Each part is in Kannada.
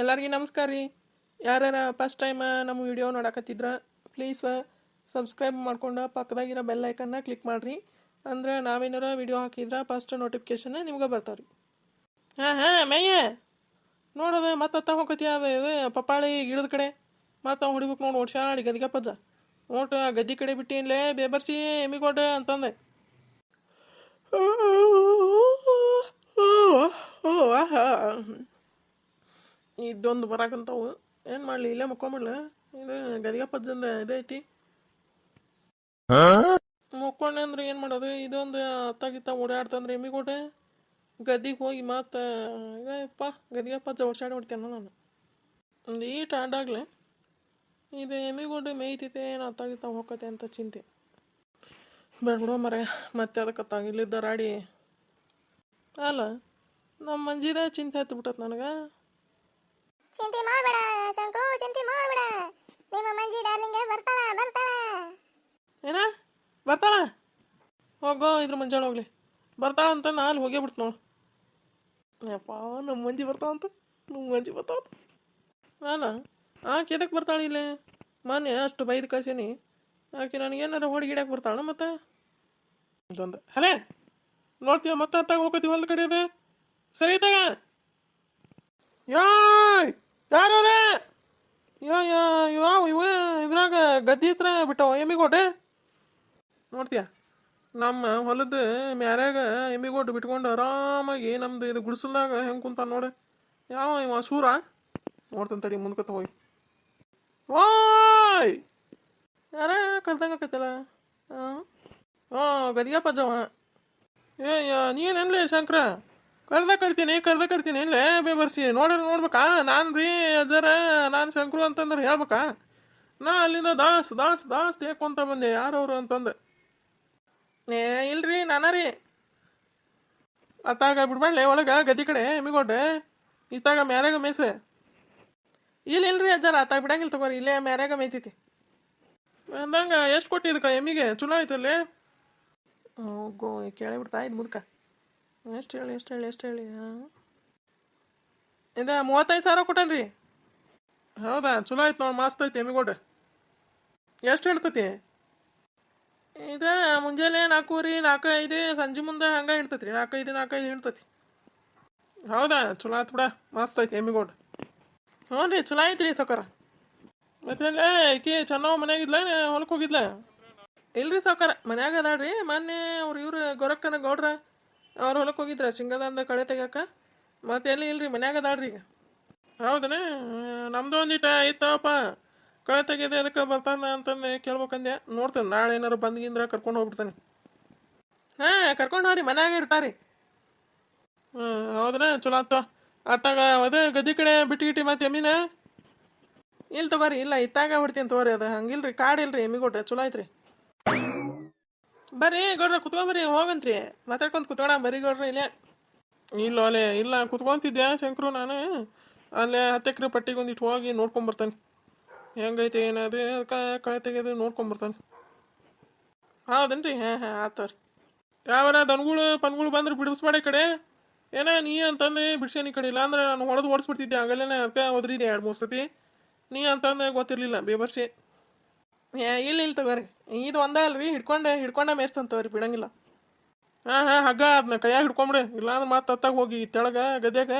ಎಲ್ಲರಿಗೂ ನಮಸ್ಕಾರ ರೀ. ಯಾರ್ಯಾರ ಫಸ್ಟ್ ಟೈಮ್ ನಮ್ಮ ವಿಡಿಯೋ ನೋಡಕತ್ತಿದ್ರ ಪ್ಲೀಸ್ ಸಬ್ಸ್ಕ್ರೈಬ್ ಮಾಡ್ಕೊಂಡು ಪಕ್ಕದಾಗಿರೋ ಬೆಲ್ ಐಕನ್ನ ಕ್ಲಿಕ್ ಮಾಡಿರಿ. ಅಂದ್ರೆ ನಾವೇನಾರ ವಿಡಿಯೋ ಹಾಕಿದ್ರೆ ಫಸ್ಟ್ ನೋಟಿಫಿಕೇಶನ್ ನಿಮ್ಗೆ ಬರ್ತಾವ್ರಿ. ಹಾಂ ಹಾಂ, ಮೇಯ ನೋಡೋದು ಮತ್ತೆ ಹೋಗತಿ ಅದು ಇದು, ಪಪ್ಪಾಳಿ ಗಿಡದ ಕಡೆ. ಮತ್ತೆ ಹೊಡಿಬೇಕು ನೋಡಿ ಓಡ್ಸಾಡಿ ಗದಿಗೆ ಪಜ್ಜ. ನೋಟ ಗದ್ದಿ ಕಡೆ ಬಿಟ್ಟಿನ್ಲೇ ಬೇಬರ್ಸಿ ಎಮಿಗೋಡ ಅಂತಂದೆ. ಇದೊಂದು ಬರಾಕಂತಾವು. ಏನು ಮಾಡಲಿ? ಇಲ್ಲೇ ಮಕ್ಕೊಂಬಿಡ್ಲ. ಇದು ಗದಿಗ ಪದ್ದ ಇದೈತಿ ಮಕ್ಕೊಂಡೆ ಅಂದ್ರೆ ಏನು ಮಾಡೋದು? ಇದೊಂದು ಅತ್ತಾಗಿತ್ತ ಓಡಾಡ್ತಂದ್ರೆ ಎಮ್ಮಿಗೋಟೆ ಗದಿಗೆ ಹೋಗಿ ಮತ್ತೆ ಇದಪ್ಪ ಗದಿಗ ಪಜ್ಜ ಓಡ್ಸಾಡಿ ಹೊಡ್ತೇನೆ ನಾನು. ಒಂದು ಈಟ್ ಆಡಾಗ್ಲೆ. ಇದು ಎಮ್ಮಿಗೋಡೆ ಮೇಯ್ತೈತೆ ಏನು ಅತ್ತಾಗಿತ್ತ ಹೋಗತ್ತೆ ಅಂತ ಚಿಂತೆ. ಬೇಡ ಬಿಡೋ ಮರೆ ಮತ್ತೆ ಅದಕ್ಕೆ ಇಲ್ಲಿದ್ದ ರಾಡಿ ಅಲ್ಲ ನಮ್ಮ ಮಂಜಿದ ಚಿಂತೆ ಹತ್ತು ಬಿಟ್ಟತ್ ನನಗೆ. ಚಿಂತೆ ಮಾಡಬೇಡ ಶಂಕು ಚಿಂತೆ ಮಾಡಬೇಡ. ನಿಮ್ಮ ಮಂಜಿ ಡಾರ್ಲಿಂಗ್ ಬರ್ತಾಳ ಬರ್ತಾಳ. ಏನ? ಬರ್ತಾಳ? ಹೋಗೋ, ಇದ್ರ ಮಂಜಾಳ ಹೋಗ್ಲಿ. ಬರ್ತಾಳ ಅಂತ ನಾ ಅಲ್ಲಿ ಹೋಗೇ ಬಿಡ್ತು ನೋಡು. ಯಪ್ಪ, ನಮ್ಮ ಮಂಜಿ ಬರ್ತಾವಂತ ನಮ್ಮ ಮಂಜಿ ಬರ್ತಾವಂತ ಅಲ್ಲ ಆಕೆ ಎದಕ್ಕೆ ಬರ್ತಾಳೆ ಇಲ್ಲಿ? ಮೊನ್ನೆ ಅಷ್ಟು ಬೈದು ಕಳ್ಸೀನಿ ಆಕೆ ನನಗೇನಾರ ಹೊಡಿಗಿಡಕ್ಕೆ ಬರ್ತಾಳ ಮತ್ತೆ? ಇದೊಂದು. ಹಲೇ? ನೋಡ್ತೀಯ, ಮತ್ತೆ ಅತ್ತಾಗ ಹೋಗತಿ ಹೊಲ್ದ ಕಡೆ ಸರಿ ತಗ ಯಾಯ್! ಯಾರವ್ರೆ ಯಾವ ಇವ ಇದ್ರಾಗ ಗದ್ದಿ ಹತ್ರ ಬಿಟ್ಟವ, ಎಮ್ಮಿಗೋಟೆ? ನೋಡ್ತೀಯ? ನಮ್ಮ ಹೊಲದ ಮ್ಯಾರ್ಯಾಗ ಎಮ್ಮಿಗೋಟು ಬಿಟ್ಕೊಂಡು ಆರಾಮಾಗಿ ನಮ್ದು ಇದು ಗುಡಿಸಲ್ದಾಗ ಹೆಂಗೆ ಕುಂತ ನೋಡಿ. ಯಾವ ಇವ, ಸೂರ? ನೋಡ್ತಾನೆ ತಡಿ ಮುಂದ್ಕತ್ತ ಹೋಗಿ. ಓಯ್! ಯಾರ ಕರ್ದಂಗ ಆಕೈತಲ್ಲ? ಹಾಂ ಹಾಂ ಗದಿಗೆ ಜವ ಏ ನೀನೇನ್ಲೇ ಶಂಕರ? ಕರ್ದ ಕರ್ತೀನಿ ಕರ್ದ ಕರ್ತೀನಿ ಇಲ್ಲೇ ಬೇಬರ್ಸಿ ನೋಡ್ರಿ ನೋಡ್ಬೇಕಾ? ನಾನು ರೀ ಅದರ ನಾನು ಶಂಕರು ಅಂತಂದ್ರೆ ಹೇಳ್ಬೇಕಾ? ನಾ ಅಲ್ಲಿಂದ ದಾಸ್ ದಾಸ್ ದಾಸ್ ತೇಕೊಂತ ಬಂದೆ, ಯಾರವರು ಅಂತಂದು. ಏ, ಇಲ್ರಿ, ನಾನ ರೀ. ಅತ್ತಾಗ ಬಿಡ್ಬೇಡ್ಲೆ, ಒಳಗೆ ಗದಿ ಕಡೆ ಎಮ್ಮಿಗೊಡ್ಡೆ ಇತ್ತಾಗ ಮ್ಯಾರಾಗ ಮೇಸೆ ಇಲ್ಲ ಇಲ್ರಿ ಅಜ್ಜಾರ, ಅತ್ತಾಗ ಬಿಡಂಗಿಲ್ಲ ತಗೋರಿ, ಇಲ್ಲೇ ಮ್ಯಾರಾಗ ಮೇಯ್ತೈತಿ. ಅಂದಂಗೆ ಎಷ್ಟು ಕೊಟ್ಟಿದ್ದಕ್ಕ ಎಮ್ಮಿಗೆ? ಚಲೋ ಆಯ್ತಲ್ಲೇ? ಗೋ, ಕೇಳಿಬಿಡ್ತಾ ಇದ್ ಮುದ್ಕ. ಎಷ್ಟು ಹೇಳಿ ಎಷ್ಟು ಹೇಳಿ ಎಷ್ಟು ಹೇಳಿ ಹಾಂ ಇದು ಮೂವತ್ತೈದು ಸಾವಿರ ಕೊಟ್ಟನ್ರಿ? ಹೌದಾ, ಚಲೋ ಆಯ್ತು ನೋಡಿ, ಮಸ್ತ್ ಐತಿ ಎಮ್ಮಿಗೋಡ್ ಎಷ್ಟು ಹೇಳ್ತತಿ ಇದು, ಮುಂಜಾನೆ ನಾಲ್ಕೂವರೆ ನಾಲ್ಕು ಐದು ಸಂಜೆ ಮುಂದೆ ಹಂಗೆ ಹಿಡ್ತೈತಿ ರೀ ನಾಲ್ಕೈದು ನಾಲ್ಕೈದು ಹಿಡ್ತತಿ. ಹೌದಾ, ಚಲೋ ಆಯ್ತು ಬಿಡ, ಮಸ್ತ್ ಐತಿ ಎಮ್ಮಿಗೋಡ್ ಹ್ಞೂ ರೀ ಚಲೋ ಐತಿ ರೀ ಸೌಕರ ಮತ್ತೆ ಈಕೆ ಚೆನ್ನವ ಮನೆಯಾಗಿದ್ಲ ಹೊಲಕ್ಕೆ ಹೋಗಿದ್ಲ? ಇಲ್ರಿ ಸಾವ್ಕಾರ, ಮನ್ಯಾಗ ಅದಾಳ್ರಿ, ಮೊನ್ನೆ ಅವ್ರು ಇವ್ರು ಗೊರಕ್ಕನ ಗೌಡ್ರ ಅವ್ರ ಹೊಲಕ್ಕೆ ಹೋಗಿದ್ರ? ಶೇಂಗಾದಂದ ಕಳೆ ತೆಗ್ಯಾಕ? ಮತ್ತೆ ಎಲ್ಲಿ ಇಲ್ರಿ? ಮನ್ಯಾಗ ಅದಾಳ್ರಿ ಈಗ. ಹೌದನೇ? ನಮ್ದು ಒಂದಿಟ ಐತಪ್ಪ. ಕಳೆ ತೆಗೆದೆ ಅದಕ್ಕೆ ಬರ್ತಾನ ಅಂತಂದು ಕೇಳ್ಬೇಕಂದೆ ನೋಡ್ತೇನೆ, ನಾಳೆ ಏನಾರು ಬಂದ್ಗಿಂದ್ರ ಕರ್ಕೊಂಡು ಹೋಗ್ಬಿಡ್ತಾನೆ. ಹಾಂ, ಕರ್ಕೊಂಡು ಹೋಗ್ರಿ ಮನ್ಯಾಗ ಇರ್ತಾರಿ. ಹ್ಞೂ ಹೌದನ? ಚಲೋ ಆತ ಅತ್ತಾಗ ಅದೇ ಗದ್ದೆ ಕಡೆ ಬಿಟ್ಟು ಗಿಟ್ಟಿ ಮತ್ತೆ ಎಮ್ಮಿನ? ಇಲ್ಲ ತಗೋರಿ, ಇಲ್ಲ, ಇತ್ತಾಗ ಬಿಡ್ತೀನಿ ತಗೋರಿ ಅದು. ಹಂಗಿಲ್ರಿ ಕಾಡಿಲ್ರಿ ಎಮ್ಮಿಗೊಟ್ಟೆ ಚಲೋ ಐತ್ರಿ ಬರ್ರಿ, ಗೌಡ್ರ ಕುತ್ಕೊಂಬರ್ರಿ ಹೋಗಂತ್ರಿ. ಮಾತಾಡ್ಕೊಂತ ಕುತ್ಕೋಣ ಬರ್ರಿ ಗೌಡ್ರ ಇಲ್ಲೇ ಇಲ್ಲ, ಅಲ್ಲೇ, ಇಲ್ಲ ಕುತ್ಕೊಂತಿದ್ದೆ ಶಂಕರು ನಾನು? ಅಲ್ಲೇ ಹತ್ತೆಕ್ರೆ ಪಟ್ಟಿಗೆ ಒಂದಿಟ್ಟು ಹೋಗಿ ನೋಡ್ಕೊಂಬರ್ತಾನೆ ಹೆಂಗೈತೆ, ಏನದು ಅದಕ್ಕೆ ಕಳೆ ತೆಗೆದು ನೋಡ್ಕೊಂಬರ್ತಾನೆ ಹೌದನ್ರಿ? ಹಾಂ ಹಾಂ ಆತವ್ರಿ ಯಾವರ ದನಗಳು, ಪನ್ಗಳು ಬಂದ್ರೆ ಬಿಡಿಸ್ಬೇಡ ಕಡೆ. ಏನ, ನೀ ಅಂತಂದು ಬಿಡ್ಸೇನಿ ಈ ಕಡೆ ಇಲ್ಲ ಅಂದ್ರೆ ನಾನು ಹೊಡೆದು ಓಡಿಸ್ಬಿಡ್ತಿದ್ದೆ ಆಗಲೇನೆ ಅದಕ್ಕೆ ಒದ್ರಿದೆ ಎರಡು ಮೂರು ಸತಿ. ನೀ ಅಂತಂದು ಗೊತ್ತಿರಲಿಲ್ಲ, ಬೇಬರ್ಸಿ. ಏ, ಇಲ್ಲ ಇಲ್ಲ ತಗೋರಿ. ಇದು ಒಂದೇ ಅಲ್ರಿ ಹಿಡ್ಕೊಂಡೆ ಹಿಡ್ಕೊಂಡೆ ಮೇಸ್ತಂತವ್ರಿ ಬಿಡಂಗಿಲ್ಲ. ಹಾಂ ಹಾಂ, ಹಗ್ಗ ಅದನ್ನ ಕೈಯಾಗ ಹಿಡ್ಕೊಂಬಿಡಿ. ಇಲ್ಲಾಂದ್ರೆ ಮತ್ತೆ ಅತ್ತಾಗ ಹೋಗಿ ತೆಳಗ ಗದ್ಯಾಗ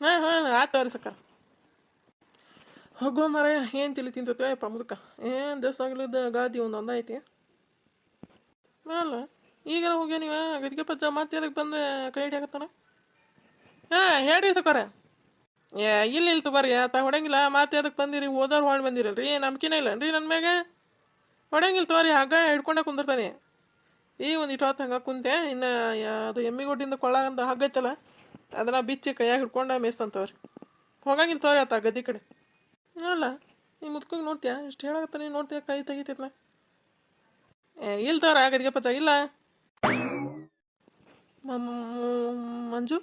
ಹಾಂ ಹಾಂ ಆತವ್ರಿ ಸಕ್ಕ ಹೋಗೋ ಮರ ಏನು ತಿಳಿ ತಿಂತೈತೆ ಮುದುಕ ಏನು ದಸ್ ಆಗ್ಲಿದ್ದ ಗಾದಿ ಒಂದು ಒಂದ ಅಲ್ಲ ಈಗ ಹೋಗ್ಯ ನೀವ? ಗದಿಗೆ ಪಜ್ಜ ಮತ್ತೆ ಅದಕ್ಕೆ ಬಂದು? ಕೈ ಹಿಡಿಯಾಕತ್ತಾನ? ಹಾಂ, ಹೇಳ್ರಿ ಸಕ್ಕರ ಏ, ಇಲ್ಲ ಇಲ್ಲ ತಗೋರಿ ಆತ ಹೊಡಂಗಿಲ್ಲ. ಮತ್ತೆ ಅದಕ್ಕೆ ಬಂದಿರಿ ಓದೋರು ಹೊಳ್ ಬಂದಿರಲ್ರಿ. ನಂಬಿಕೆನೇ ಇಲ್ಲ ರೀ ನನ್ನ ಮ್ಯಾಗ? ಹೊಡಂಗಿಲ್ಲ ತಗೋರಿ, ಹಗ್ಗ ಹಿಡ್ಕೊಂಡೆ ಕುಂದಿರ್ತಾನೆ. ಈ ಒಂದು ಇಟ್ಟು ಹೊತ್ತು ಹಂಗೆ ಕುಂತೆ, ಇನ್ನು ಅದು ಎಮ್ಮಿಗೊಡ್ಡಿಂದ ಕೊಳ್ಳಾಗಂತ ಹಗ್ಗ ಐತಲ್ಲ, ಅದನ್ನ ಬಿಚ್ಚಿ ಕೈಯಾಗ ಹಿಡ್ಕೊಂಡೆ ಮೇಯ್ಸ್ತಂತವ್ರಿ ಹೋಗಂಗಿಲ್ಲ ತೋರಿ ಆತ ಗದ್ದಿ ಕಡೆ. ಅಲ್ಲ ನೀ ಮುದ್ಕೋಗಿ ನೋಡ್ತೀಯ? ಇಷ್ಟು ಹೇಳಕತ್ತಾನೆ ನೋಡ್ತೀಯ? ಕೈ ತೆಗಿತೈತ್ಲ. ಏ, ಇಲ್ಲ ತೋರ ಗದ್ದಿಗೆ ಪಚ್ಚ ಇಲ್ಲ. ಮಂಜು,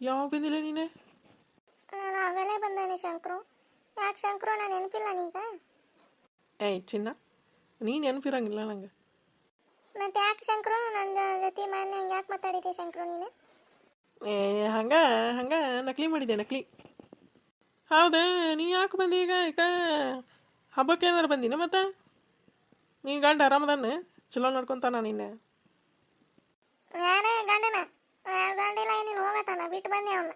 ಯಾವಾಗ ಬಂದಿಲ್ಲ ನೀನೆ? ನಾನು ಆಗಲೇ ಬಂದಾನೆ ಶಂಕರು. ಯಾಕೆ ಶಂಕರು? ನಾನು ನೆನಪಿಲ್ಲ ನೀಗ. ಏಯ್ ಚಿನ್ನ ನೀನು ನೆನಪಿರಂಗಿಲ್ಲ ನಂಗೆ. ಮತ್ತೆ ಯಾಕೆ ಶಂಕರು? ನನ್ನ ಜೊತೆ ಮೊನ್ನೆ ಹಂಗೆ ಯಾಕೆ ಮಾತಾಡಿದೆ ಶಂಕರು ನೀನು? ಏ ಹಂಗ ಹಂಗ ನಕಲಿ ಮಾಡಿದೆ ನಕಲಿ. ಹೌದಾ? ನೀ ಯಾಕೆ ಬಂದಿ ಈಗ ಈಗ? ಹಬ್ಬಕ್ಕೆ ಏನಾರು ಬಂದಿನ ಮತ್ತೆ? ನೀ ಗಂಡ ಆರಾಮದಾನೆ? ಚಲೋ ನೋಡ್ಕೊಂತಾನ ನಿನ್ನೆ. ಯಾರೇ ಗಂಡನ? ಗಂಡಿಲ್ಲ ಏನಿಲ್ಲ ಹೋಗತ್ತಾನ ಬಿಟ್ಟು ಬಂದೆ ಅವನ್ನ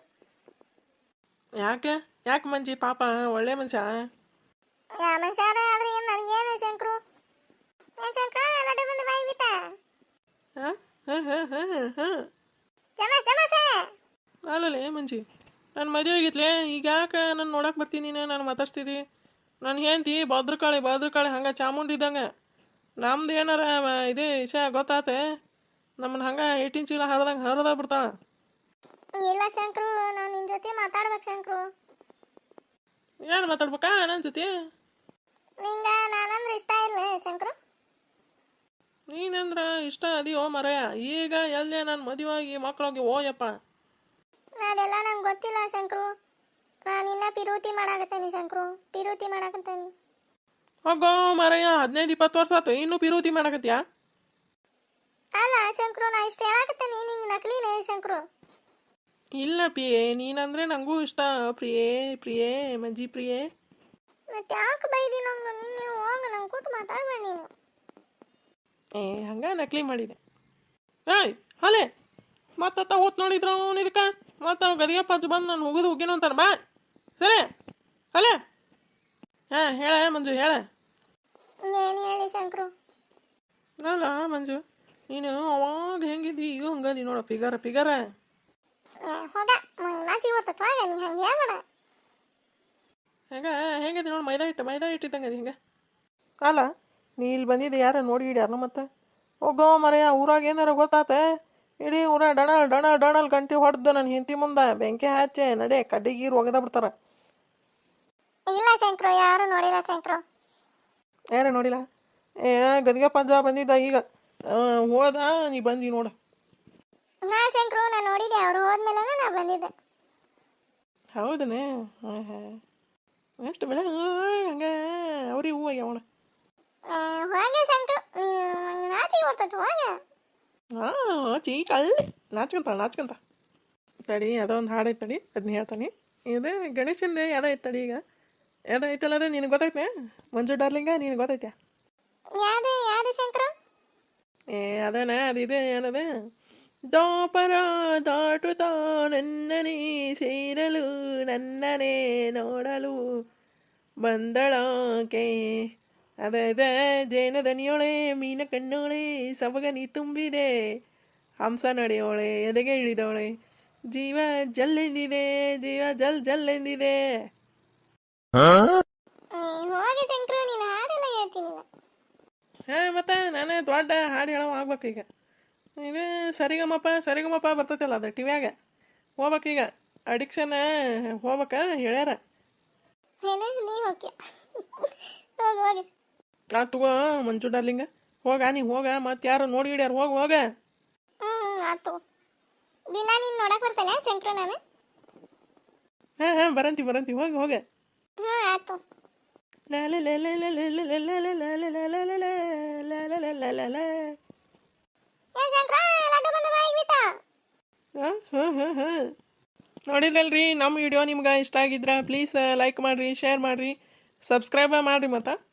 ಯಾಕೆ? ಯಾಕೆ ಮಂಜಿ? ಪಾಪ ಒಳ್ಳೆ ಮನುಷ್ಯ ಯಾ ಮನುಷ್ಯಾರ ಆದ್ರೆ ಏನು ನನಗೇನು ಶಂಕ್ರು? ಏನ್ ಶಂಕ್ರ? ಲಡ್ಡು ಬಂದು ಬಾಯಿ ಬಿತ್ತ ಹಾಂ? ಹಾಂ ಹಾಂ ಹಾಂ ಹಾಂ ಜಮಸ್ ಜಮಸೆ! ಅಲ್ಲಲೇ ಮಂಜಿ? ನನ್ನ ಮದುವೆ ಆಗಿತ್ಲೆ ಈಗ ಯಾಕೆ ನಾನು ನೋಡಕ್ಕೆ ಬರ್ತೀನಿ ನೀನು? ನಾನು ಮಾತಾಡ್ಸ್ತಿದ್ದಿ ನನ್ನ ಹೆಂಡತಿ ಭದ್ರಕಾಳಿ ಭದ್ರಕಾಳಿ ಹಂಗೆ ಚಾಮುಂಡಿ ಇದ್ದಂಗೆ. ನಮ್ದು ಏನಾರ ಇದೇ ವಿಷಯ ಗೊತ್ತಾತೆ? ನಮ್ಮನ್ನ ಹಂಗೆ ಏಟಿನ್ ಚೀಲ ಹರಿದಂಗೆ ಹರಿದ ಬಿಡ್ತಾಳ. ಇಲ್ಲ ಶಂಕ್ರು ನಾನು ನಿನ್ನ ಜೊತೆ ಮಾತಾಡ್ಬೇಕು ಶಂಕ್ರು. ಏನು ಮಾತಾಡ್ಬೇಕಾ? ನನ್ನ ಜೊತೆ? ನಿಂಗ ನಾನಂದ್ರೆ ಇಷ್ಟ ಇಲ್ಲ ಶಂಕ್ರು. ನೀನಂದ್ರ ಇಷ್ಟ ಅದಿಯೋ ಮರಯ. ಈಗ ಎಲ್ಲೇ ನಾನು ಮದುವೆ ಆಗಿ ಮಕ್ಕಳಾಗಿ ಓಯಪ್ಪ. ಅದೆಲ್ಲ ನಂಗೆ ಗೊತ್ತಿಲ್ಲ ಶಂಕ್ರು. ನಾನು ಇನ್ನ ಪಿರೂತಿ ಮಾಡಾಕತ್ತೇನಿ ಶಂಕ್ರು. ಪಿರೂತಿ ಮಾಡಾಕತ್ತೇನಿ. ಹೋಗೋ ಮರಯ್ಯ ಹದಿನೈದು ಇಪ್ಪತ್ತು ವರ್ಷ ಆಯ್ತು ಇನ್ನೂ ಪಿರೂತಿ ಮಾಡಾಕತ್ತೀಯಾ? ಅಲ್ಲ ಶಂಕ್ರು ನಾ ಇಷ್ಟ ಹೇಳಾಕತ್ತೇನಿ ನಿಂಗೆ ನಕಲಿನೇ ಶಂಕ್ರು. ಇಲ್ಲ ಪ್ರಿಯೆ ನೀನಂದ್ರೆ ನನಗೂ ಇಷ್ಟ. ಪ್ರಿಯೇ ಪ್ರಿಯೇ ಮಜ್ಜಿ ಪ್ರಿಯೇ. ಮತ್ತೆ ಯಾಕೆ ಬೈದಿ ನಂಗೆ? ನಿನ್ನೆ ಹೋಗ ನಂಗೆ ಕೊಟ್ಟು ಮಾತಾಡ್ಬೇಡ ನೀನು. ಏ ಹಂಗ ನಕಲಿ ಮಾಡಿದೆ. ಏಯ್ ಅಲೆ ಮತ್ತತ್ತ ಹೋತ್ ನೋಡಿದ್ರು ಅವ್ನು ಇದಕ್ಕೆ? ಮತ್ತು ಅವ್ನು ಗದಿಗೆ ಪಚ್ಚ ಬಂದು ನಾನು ಹೋಗುದು ಹೋಗಿನ ಅಂತಾನೆ. ಬಾ ಸರಿ. ಅಲೆ ಹಾಂ ಹೇಳ ಮಂಜು ಹೇಳ. ಏನು ಹೇಳಿ ಶಂಕರು? ಅಲ್ಲ ಮಂಜು ನೀನು ಅವಾಗ ಹೆಂಗಿದ್ದಿ? ಈಗ ಹಂಗದಿ ನೋಡ ಪಿಗರ ಪಿಗರ ಹೋಗ ನಾಚಿ ಬರ್ತೈತೆ ಹೋಗ ನೀ ಹಂಗೆ ಹೇಳ್ಬೇಡ ಹೆಂಗ ಹೆಂಗದಿ ನೋಡಿ ಮೈದಾ ಹಿಟ್ಟು ಮೈದಾ ಹಿಟ್ಟಿದ್ದಂಗೆ ಅದು ಹಿಂಗೆ? ಅಲ್ಲ ನೀ ಇಲ್ಲಿ ಬಂದಿದ್ದು ಯಾರ ನೋಡಿ ಹಿಡ್ಯಾರ ಮತ್ತೆ? ಒಬ್ಬ ಮರೆಯ ಊರಾಗ ಏನಾರ ಗೊತ್ತಾತೆ? ಇಡೀ ಊರ ಡಣಲ್ ಡಣಲ್ ಡಣಲ್ ಗಂಟಿ ಹೊಡೆದು ನನ್ನ ಹಿಂತಿ ಮುಂದೆ ಬೆಂಕಿ ಹಚ್ಚೆ ನಡೆ ಕಡ್ಡಿಗೆ ಒಗದ ಬಿಡ್ತಾರ. ಇಲ್ಲ ಶಂಕ್ರು ಯಾರು ನೋಡಿಲ್ಲ ಶಂಕ್ರು. ಯಾರ ನೋಡಿಲ್ಲ? ಏ ಗದಿಗೆ ಪಂಜಾಬ್ ಬಂದಿದ್ದ ಈಗ. ಹೋದ ನೀ ಬಂದಿ ನೋಡು. ನಾ ಶಂಕ್ರು ನಾನು ನೋಡಿದೆ ಅವ್ರು ಹೋದ್ಮೇಲೆ ನಾ ಬಂದಿದ್ದೆ. ಹೌದನೇ? ಹಾಂ ಹಾಂ. ಎಷ್ಟು ಬೆಳೆ? ಹಂಗೆ. ಅವ್ರಿಗೆ ಹೂವು ಆಗ್ಯಾವಣ ಹೋಗೆ ನಾಚಿ ನೀನು ನಾಚಿಗೆ ಬರ್ತೈತೆ ಹೋಗ. ಹಾಂ ಚೀ ಕಳ್ಳಿ ನಾಚ್ಕೊಂತ ನಾಚ್ಕೊಂತ. ತಡಿ ಅದೊಂದು ಹಾಡು ಐತೆ ತಡಿ ಅದನ್ನ ಹೇಳ್ತಾನೆ. ಇದು ಗಣೇಶಂದು ಯಾವ್ದು ಈಗ. ಯಾವ್ದು ಐತಲ್ಲ ಅದು ನಿನಗೆ ಗೊತ್ತೈತೆ ಮಂಜು ಡಾರ್ಲಿಂಗ ನಿನಗೆ ಗೊತ್ತೈತೆ ಯಾವ್ದು ಯಾವ್ದು ಶಂಕ್ರು? ಏ ಅದೇನ ಅದು ಇದು ಏನದ? ದೋಪರ ದಾಟುತ್ತಾ ನನ್ನನೇ ಸೇರಲು ನನ್ನನೇ ನೋಡಲು ಬಂದಳಾಕೆ ಅದ ಜೈನ ದನಿಯೋಳೆ ಮೀನ ಕಣ್ಣೋಳೆ ಸಬಗನಿ ತುಂಬಿದೆ ಹಂಸ ನಡೆಯೋಳೆ ಎದೆಗೆ ಇಳಿದವಳೆ ಜೀವ ಜಲ್ಲೆಂದಿದೆ ಜೀವ ಜಲ್ ಜಲ್ಲೆಂದಿದೆ ಎಂದಿದೆ ನೀನು ಹಾಡೆಲ್ಲ ಹೇಳ್ತೀನಿ ನಾನು. ಹಾಂ ಮತ್ತೆ ನಾನೇ ದೊಡ್ಡ ಹಾಡು ಹೇಳೋ ಆಗ್ಬೇಕು ಈಗ. ಇದು ಸರಿಗಮಪ ಸರಿಗಮಪ ಬರ್ತೈತಲ್ಲ ಅದು ಟಿವ್ಯಾಗ ಹೋಗ್ಬೇಕೀಗ ಅಡಿಕ್ಷನ್ ಹೋಗ್ಬೇಕ ಹೇಳ್ಯಾರ ಆ ತಗೋ ಮಂಜು ಡಾರ್ಲಿಂಗ ಹೋಗ ನೀ ಹೋಗ ಮತ್ತೆ ಯಾರು ನೋಡಿ ಹಿಡ್ಯಾರ ಹೋಗ ಹೋಗ ದಿನ ನೀನು ನೋಡಕ್ ಬರ್ತಾನೆ ಶಂಕ್ರು ನಾನು ಹಾಂ ಹಾಂ ಬರಂತಿ ಬರಂತಿ ಹೋಗ ಹೋಗ ಹಾಂ ಲಾ ಲಾ ಲಾ ಲಾ ನೋಡಿದ್ರಲ್ರಿ ನಮ್ಮ ವಿಡಿಯೋ ನಿಮ್ಗೆ ಇಷ್ಟ ಆಗಿದ್ರೆ ಪ್ಲೀಸ್ ಲೈಕ್ ಮಾಡಿರಿ ಶೇರ್ ಮಾಡಿರಿ ಸಬ್ಸ್ಕ್ರೈಬ ಮಾಡಿರಿ ಮತ್ತು.